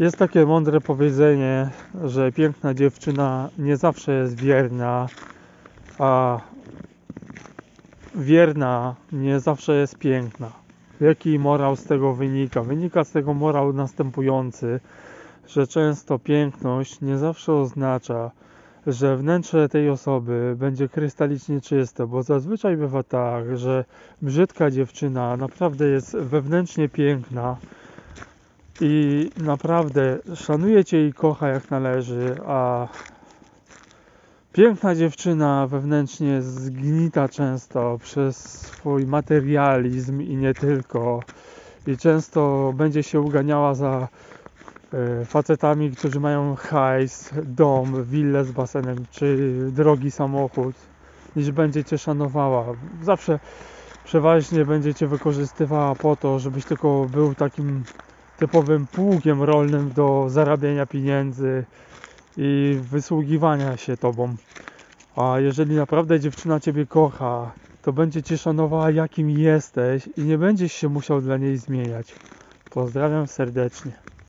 Jest takie mądre powiedzenie, że piękna dziewczyna nie zawsze jest wierna, a wierna nie zawsze jest piękna. Jaki morał z tego wynika? Wynika z tego morał następujący, że często piękność nie zawsze oznacza, że wnętrze tej osoby będzie krystalicznie czyste, bo zazwyczaj bywa tak, że brzydka dziewczyna naprawdę jest wewnętrznie piękna i naprawdę szanuje cię i kocha jak należy, a piękna dziewczyna wewnętrznie zgnita często przez swój materializm i nie tylko. I często będzie się uganiała za e, facetami, którzy mają hajs, dom, willę z basenem czy drogi samochód, niż będzie cię szanowała. Zawsze przeważnie będzie cię wykorzystywała po to, żebyś tylko był takim typowym pługiem rolnym do zarabiania pieniędzy i wysługiwania się tobą. A jeżeli naprawdę dziewczyna ciebie kocha, to będzie cię szanowała jakim jesteś i nie będziesz się musiał dla niej zmieniać. Pozdrawiam serdecznie.